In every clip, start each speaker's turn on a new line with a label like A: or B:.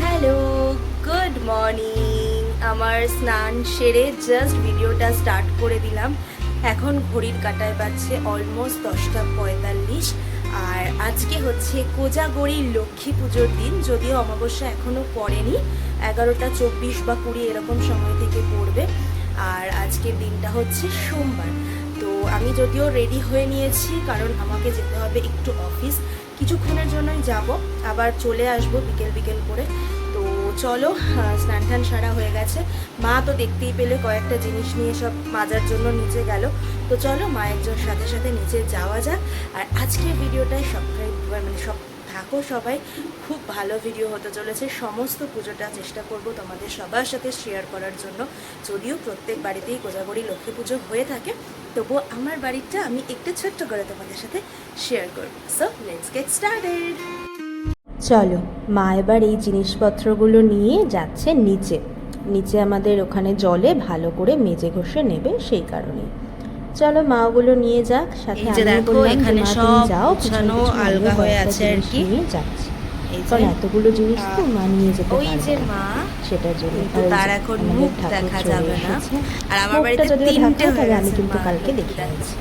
A: Hello good morning আমার স্নান সেরে জাস্ট ভিডিওটা স্টার্ট করে দিলাম। এখন ঘড়ির কাটায় বাজছে অলমোস্ট দশটা পঁয়তাল্লিশ। আর আজকে হচ্ছে কোজাগড়ির লক্ষ্মী পুজোর দিন, যদিও অমাবস্যা এখনও পড়েনি। এগারোটা চব্বিশ বা কুড়ি এরকম সময় থেকে পড়বে। আর আজকের দিনটা হচ্ছে সোমবার। তো আমি যদিও রেডি হয়ে নিয়েছি, কারণ আমাকে যেতে হবে একটু অফিস কিছুক্ষণের জন্যই যাব। আবার চলে আসব বিকেল বিকেল করে। তো চলো স্নান টান সারা হয়ে গেছে। মা তো দেখতেই পেলে কয়েকটা জিনিস নিয়ে সব মাজার জন্য নিচে গেল। তো চলো, মায়ের সাথে সাথে নিচে যাওয়া যাক। আর আজকের ভিডিওটায় সাবস্ক্রাইব মানে সব থাকো সবাই। খুব ভালো ভিডিও হতে চলেছে। সমস্ত পুজোটা চেষ্টা করব তোমাদের সবার সাথে শেয়ার করার জন্য। যদিও প্রত্যেক বাড়িতেই কোজাগরি লক্ষ্মী পুজো হয়ে থাকে। তবুও আমার বাড়িটা আমি একটু ছোট্ট করে তোমাদের সাথে শেয়ার করব। সো লেটস গেট স্টার্টেড চলো মা এবার এই জিনিসপত্রগুলো নিয়ে যাচ্ছে নিচে। নিচে আমাদের ওখানে জলে ভালো করে মেজে ঘষে নেবে সেই কারণে। চলো মা ওগুলো নিয়ে যাক সাথে আমিও
B: দেখো,
A: বললাম
B: এখানে সব
A: যাও
B: আলগা হয়ে আছে আর কি।
A: নিয়ে যাচ্ছি। কারণ এতগুলো জিনিস তো মা নিয়ে যেতে
B: ওই যে মা
A: সেটার জন্য
B: তার এখন মুখ দেখা যাবে না। আর আমার বাড়িতে তিনটে হয়ে
A: আমি কিন্তু
B: মা
A: কালকে দেখে। আছি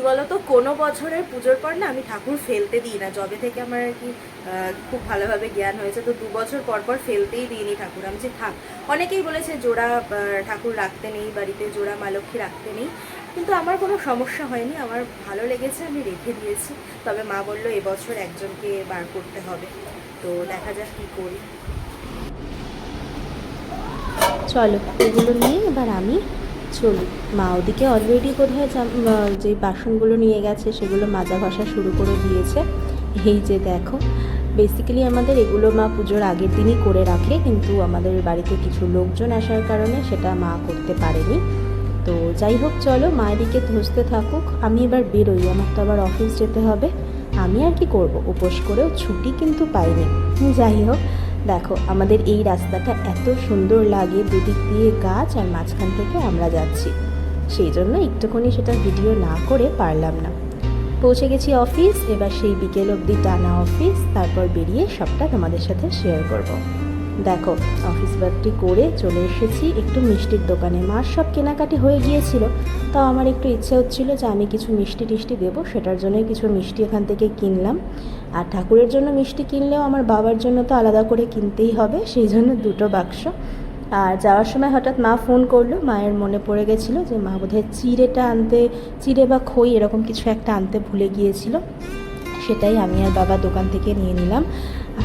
A: কি বলতো, কোনো বছরের পুজোর পর না আমি ঠাকুর ফেলতে দিই না। যবে থেকে আমার আর কি খুব ভালোভাবে জ্ঞান হয়েছে, তো দু বছর পর পর ফেলতেই দিইনি ঠাকুর। আমি যে থাক, অনেকেই বলেছে জোড়া ঠাকুর রাখতে নেই, বাড়িতে জোড়া মা লক্ষ্মী রাখতে নেই। কিন্তু আমার কোনো সমস্যা হয়নি, আমার ভালো লেগেছে, আমি রেখে দিয়েছি। তবে মা বলল এবছর একজনকে বার করতে হবে। তো দেখা যাক কী করি। চলো, এগুলো নিয়ে এবার আমি চলি মা ওদিকে অলরেডি কোথায় যে বাসনগুলো নিয়ে গেছে সেগুলো মাজা ঘষা শুরু করে দিয়েছে। এই যে দেখো বেসিক্যালি আমাদের এগুলো মা পুজোর আগের দিনই করে রাখে, কিন্তু আমাদের বাড়িতে কিছু লোকজন আসার কারণে সেটা মা করতে পারেনি। তো যাই হোক, চলো মায়ের দিকে ধসতে থাকুক, আমি এবার বেরোই, আমার তো আবার অফিস যেতে হবে। আমি আর কি করব, উপোস করেও ছুটি কিন্তু পাইনি। যাই হোক দেখো, আমাদের এই রাস্তাটা এত সুন্দর লাগে, দুদিক দিয়ে গাছ আর মাঝখান থেকে আমরা যাচ্ছি। সেই জন্য একটুখানি সেটা ভিডিও না করে পারলাম না। পৌঁছে গেছি অফিস এবার সেই বিকেল অবধি টানা অফিস তারপর বেরিয়ে সবটা তোমাদের সাথে শেয়ার করব। দেখো অফিস ওয়ার্কটি করে চলে এসেছি, একটু মিষ্টির দোকানে। মার সব কেনাকাটি হয়ে গিয়েছিল, তাও আমার একটু ইচ্ছে হচ্ছিল যে আমি কিছু মিষ্টি টিষ্টি দেবো, সেটার জন্যই কিছু মিষ্টি এখান থেকে কিনলাম। আর ঠাকুরের জন্য মিষ্টি কিনলেও আমার বাবার জন্য তো আলাদা করে কিনতেই হবে, সেই জন্য দুটো বাক্স। আর যাওয়ার সময় হঠাৎ মা ফোন করল, মায়ের মনে পড়ে গেছিল যে মা বোধহয় চিড়েটা আনতে, চিড়ে বা খই এরকম কিছু একটা আনতে ভুলে গিয়েছিল। সেটাই আমি আর বাবা দোকান থেকে নিয়ে নিলাম।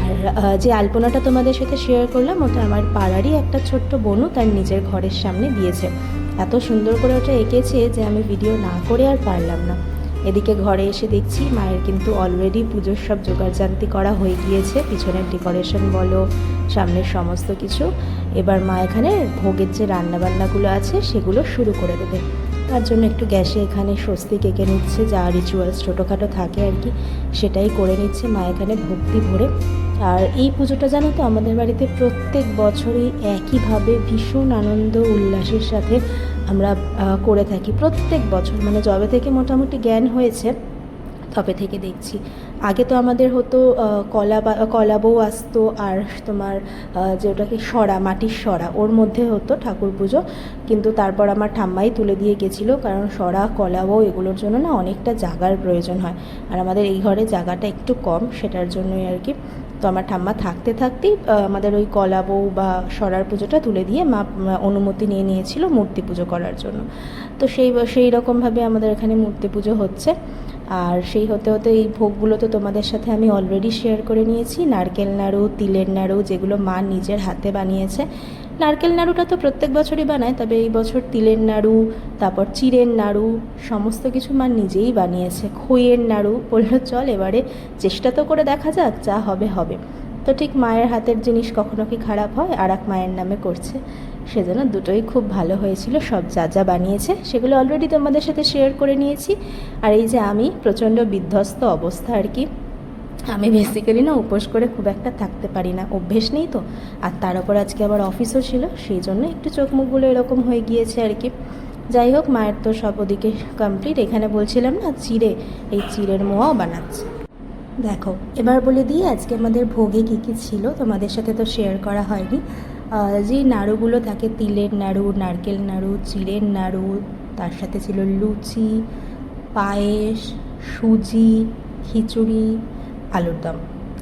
A: আর যে আলপনাটা তোমাদের সাথে শেয়ার করলাম, ওটা আমার পাড়ারই একটা ছোট্ট বোনও তার নিজের ঘরের সামনে দিয়েছে। এত সুন্দর করে ওটা এঁকেছে যে আমি ভিডিও না করে আর পারলাম না। এদিকে ঘরে এসে দেখছি মায়ের কিন্তু অলরেডি পুজোর সব জোগাড়জান্তি করা হয়ে গিয়েছে। পিছনের ডেকোরেশন বলো, সামনের সমস্ত কিছু। এবার মা এখানে ভোগের যে রান্নাবান্নাগুলো আছে, সেগুলো শুরু করে দেবে। তার জন্য একটু গ্যাসে এখানে স্বস্তি কেকে নিচ্ছে, যা রিচুয়ালস ছোটোখাটো থাকে আর কি, সেটাই করে নিচ্ছে মা এখানে ভক্তি ভরে। আর এই পুজোটা জানো তো, আমাদের বাড়িতে প্রত্যেক বছরই একইভাবে ভীষণ আনন্দ উল্লাসের সাথে আমরা করে থাকি প্রত্যেক বছর। মানে জবে থেকে মোটামুটি জ্ঞান হয়েছে, তবে থেকে দেখছি। আগে তো আমাদের হতো কলা বা, কলা বউ আসতো আর তোমার যে ওটাকে সরা, মাটির সরা, ওর মধ্যে হতো ঠাকুর পুজো। কিন্তু তারপর আমার ঠাম্মাই তুলে দিয়ে গেছিল কারণ সরা, কলা বউ এগুলোর জন্য না অনেকটা জাগার প্রয়োজন হয়। আর আমাদের এই ঘরে জায়গাটা একটু কম, সেটার জন্যই আর কি। তো আমার ঠাম্মা থাকতে থাকতেই আমাদের ওই কলা বউ বা সরার পুজোটা তুলে দিয়ে মা অনুমতি নিয়ে নিয়েছিল মূর্তি পুজো করার জন্য। তো সেই সেই রকমভাবে আমাদের এখানে মূর্তি পুজো হচ্ছে। আর সেই হতে হতে এই ভোগগুলো তো তোমাদের সাথে আমি অলরেডি শেয়ার করে নিয়েছি। নারকেল নাড়ু, তিলের নাড়ু যেগুলো মা নিজের হাতে বানিয়েছে। নারকেল নাড়ুটা তো প্রত্যেক বছরই বানায়, তবে এই বছর তিলের নাড়ু, তারপর চিড়ের নাড়ু, সমস্ত কিছু মা নিজেই বানিয়েছে। খইয়ের নাড়ু বলল, চল এবারে চেষ্টা তো করে দেখা যাক, যা হবে হবে। তো ঠিক মায়ের হাতের জিনিস কখনো কি খারাপ হয়? আর এক মায়ের নামে করছে। সেজন্য দুটোই খুব ভালো হয়েছিল, সব যা যা বানিয়েছে সেগুলো অলরেডি তোমাদের সাথে শেয়ার করে নিয়েছি। আর এই যে আমি প্রচণ্ড বিধ্বস্ত অবস্থা আর কি, আমি বেসিক্যালি না উপোস করে খুব একটা থাকতে পারি না, অভ্যেস নেই তো। আর তার উপর আজকে আবার অফিসও ছিল, সেই জন্য একটু চোখ মুখগুলো এরকম হয়ে গিয়েছে আর কি। যাই হোক, মায়ের তো সব ওদিকে কমপ্লিট এখানে বলছিলাম না, চিড়ে, এই চিড়ের মোয়াও বানাচ্ছে। দেখো, এবার বলে দিই, আজকে আমাদের ভোগে কী কী ছিল, তোমাদের সাথে তো শেয়ার করা হয়নি। যে নাড়ুগুলো থাকে, তিলের নাড়ু, নারকেল নাড়ু, চিড়ের নাড়ু, তার সাথে ছিল লুচি, পায়েস, সুজি, খিচুড়ি, আলুর দম।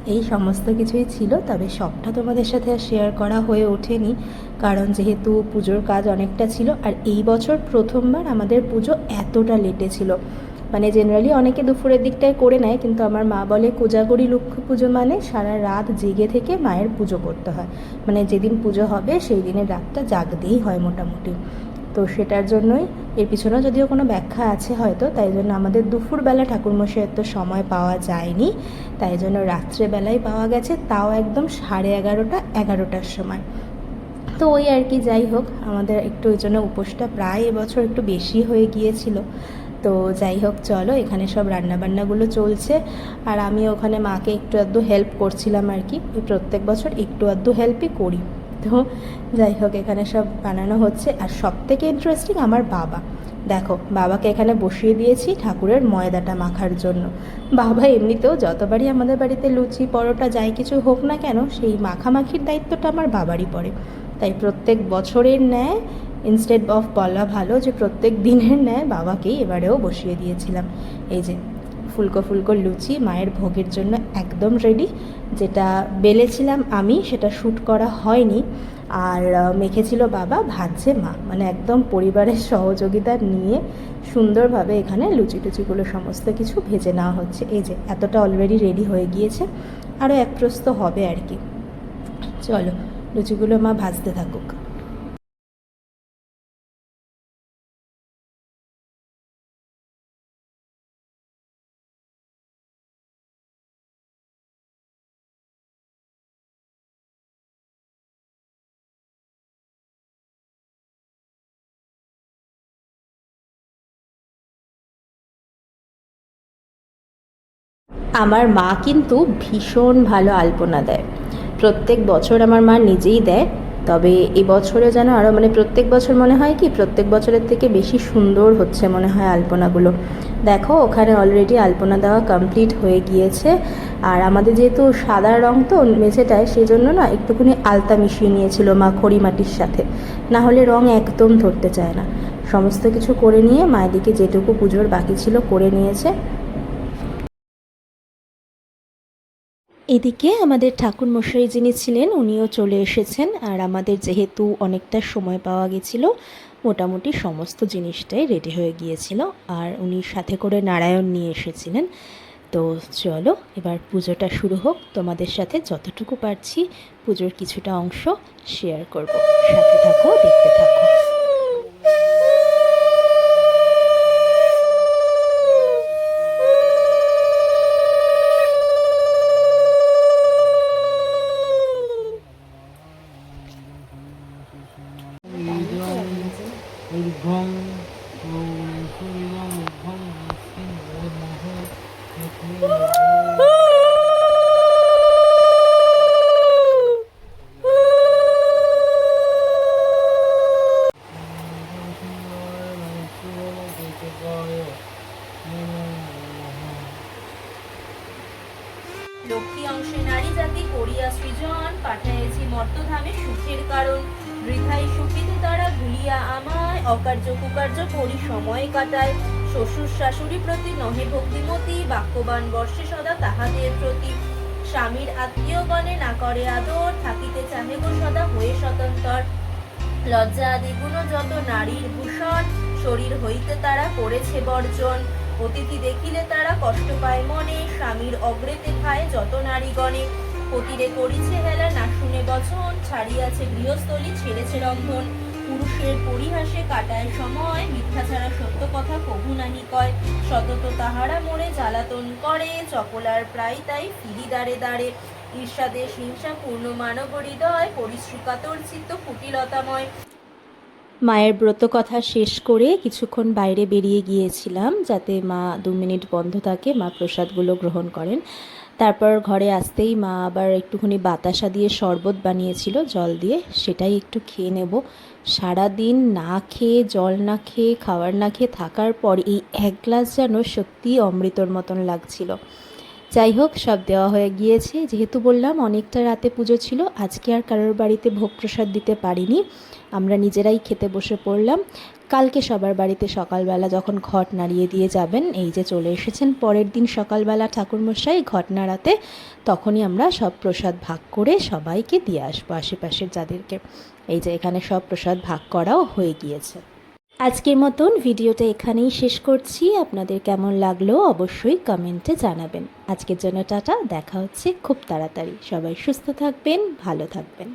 A: এই সমস্ত কিছুই ছিল, তবে সবটা তোমাদের সাথে আর শেয়ার করা হয়ে ওঠেনি, কারণ যেহেতু পুজোর কাজ অনেকটা ছিল, আর এই বছর প্রথমবার আমাদের পুজো এতটা লেটে ছিল। মানে জেনারেলি অনেকে দুপুরের দিকটায় করে নেয়, কিন্তু আমার মা বলে কোজাগরি লক্ষ্মী পুজো মানে সারা রাত জেগে থেকে মায়ের পুজো করতে হয়। মানে যেদিন পুজো হবে সেই দিনের রাতটা জাগতেই হয় মোটামুটি। তো সেটার জন্যই এর পিছনেও যদিও কোনো ব্যাখ্যা আছে হয়তো, তাই জন্য আমাদের দুপুরবেলা ঠাকুরমশাইয়ের তো সময় পাওয়া যায়নি, তাই জন্য রাত্রেবেলায় পাওয়া গেছে তাও একদম সাড়ে এগারোটা, এগারোটার সময়। তো ওই আর কি, যাই হোক, আমাদের একটু ওই জন্য উপোসটা প্রায় এবছর একটু বেশি হয়ে গিয়েছিল। তো যাই হোক, চলো, এখানে সব রান্নাবান্নাগুলো চলছে। আর আমি ওখানে মাকে একটু আধটু হেল্প করছিলাম আর কি। প্রত্যেক বছর একটু আধটু হেল্পই করি। তো যাই হোক, এখানে সব বানানো হচ্ছে। আর সব থেকে ইন্টারেস্টিং আমার বাবা। দেখো, বাবাকে এখানে বসিয়ে দিয়েছি ঠাকুরের ময়দাটা মাখার জন্য। বাবা এমনিতেও যতবারই আমাদের বাড়িতে লুচি, পরোটা, যাই কিছু হোক না কেন, সেই মাখামাখির দায়িত্বটা আমার বাবারই পড়ে। তাই প্রত্যেক বছরের ন্যায় ইনস্টেড অফ বলা ভালো যে প্রত্যেক দিনের ন্যায় বাবাকেই এবারেও বসিয়ে দিয়েছিলাম। এই যে ফুলকো ফুলকো লুচি মায়ের ভোগের জন্য একদম রেডি যেটা বেলেছিলাম আমি, সেটা শ্যুট করা হয়নি। আর মেখেছিল বাবা ভাজছে মা। মানে একদম পরিবারের সহযোগিতা নিয়ে সুন্দরভাবে এখানে লুচি টুচিগুলো সমস্ত কিছু ভেজে নেওয়া হচ্ছে। এই যে এতটা অলরেডি রেডি হয়ে গিয়েছে, আরও এক প্রস্ত হবে আর কি। চলো, লুচিগুলো মা ভাজতে থাকুক। আমার মা কিন্তু ভীষণ ভালো আলপনা দেয়। প্রত্যেক বছর আমার মা নিজেই দেয়, তবে এবছরে যেন আরও মানে প্রত্যেক বছর মনে হয় কি, প্রত্যেক বছরের থেকে বেশি সুন্দর হচ্ছে মনে হয় আলপনাগুলো। দেখো, ওখানে অলরেডি আলপনা দেওয়া কমপ্লিট হয়ে গিয়েছে। আর আমাদের যেহেতু সাদা রং তো মেঝেটায় সেই জন্য না একটুখানি আলতা মিশিয়ে নিয়েছিল মা খড়ি মাটির সাথে। না হলে রং একদম ধরতে চায় না। সমস্ত কিছু করে নিয়ে মায়ের দিকে যেটুকু পুজোর বাকি ছিল করে নিয়েছে। এদিকে আমাদের ঠাকুর মশাই যিনি ছিলেন, উনিও চলে এসেছেন। আর আমাদের যেহেতু অনেকটা সময় পাওয়া গেছিল, মোটামুটি সমস্ত জিনিসটাই রেডি হয়ে গিয়েছিল। আর উনি সাথে করে নারায়ণ নিয়ে এসেছিলেন। তো চলো, এবার পুজোটা শুরু হোক। তোমাদের সাথে যতটুকু পারছি পুজোর কিছুটা অংশ শেয়ার করব। সাথে থাকো, দেখতে থাকো।
B: মর্তধামে সুখের কারণ। বৃথাই সুখিত তারা ভুলিয়া আমায়, অকার্য কুকার্য করি সময় কাটায়। শ্বশুর শাশুড়ি প্রতি নহে ভক্তিমতী, বাক্যবান বর্ষে সদা তাহাদের প্রতি। স্বামীর আত্মীয়গণে না করে আদর, থাকিতে চাহে গো সদা হয়ে স্বতন্ত্র লজ্জা আদি গুণ যত নারীর ভূষণ, শরীর হইতে তারা করেছে বর্জন। অতিথি দেখিলে তারা কষ্ট পায় মনে, স্বামীর অগ্রেতে খায় যত নারীগণে। পতিরে করিছে হেলা, না শুনে বচন, ছাড়িয়াছে গৃহস্থলী, ছেড়েছে রন্ধন। পুরুষের পরিহাসে কাটায় সময়, মিথ্যা ছাড়া সত্য কথা কভু নাহি কয়। সতত তাহারা মনে জ্বালাতন করে, চকলার প্রায় তাই ফিরি দাঁড়ে দাঁড়ে ঈর্ষাদেশ হিংসা, পূর্ণ মানব হৃদয় পরিশ্রুকাতর চিত্ত কুটিলতাময়।
A: মায়ের ব্রত কথা শেষ করে কিছুক্ষণ বাইরে বেরিয়ে গিয়েছিলাম, যাতে মা দু মিনিট বন্ধ থাকে, মা প্রসাদগুলো গ্রহণ করেন। তারপর ঘরে আসতেই মা আবার একটুখানি বাতাসা দিয়ে শরবত বানিয়েছিল, জল দিয়ে। সেটাই একটু খেয়ে নেব। সারাদিন না খেয়ে, জল না খেয়ে, খাবার না খেয়ে থাকার পর এই এক গ্লাস যেন সত্যিই অমৃতর মতন লাগছিল। যাই হোক, সব দেওয়া হয়ে গিয়েছে। যেহেতু বললাম, অনেকটা রাতে পুজো ছিল, আজকে আর কারোর বাড়িতে ভোগ প্রসাদ দিতে পারিনি। আমরা নিজেরাই খেতে বসে পড়লাম। কালকে সবার বাড়িতে সকালবেলা যখন ঘট নাড়িয়ে দিয়ে যাবেন, এই যে চলে এসেছেন পরের দিন সকালবেলা ঠাকুরমশাই ঘট নাড়াতে, তখনই আমরা সব প্রসাদ ভাগ করে সবাইকে দিয়ে আসব আশেপাশের যাদেরকে। এই যে এখানে সব প্রসাদ ভাগ করাও হয়ে গিয়েছে। আজকের মতন ভিডিওটা এখানেই শেষ করছি। আপনাদের কেমন লাগল অবশ্যই কমেন্টে জানাবেন। আজকের জন্য টাটা, দেখা হচ্ছে খুব তাড়াতাড়ি। সবাই সুস্থ থাকবেন, ভালো থাকবেন।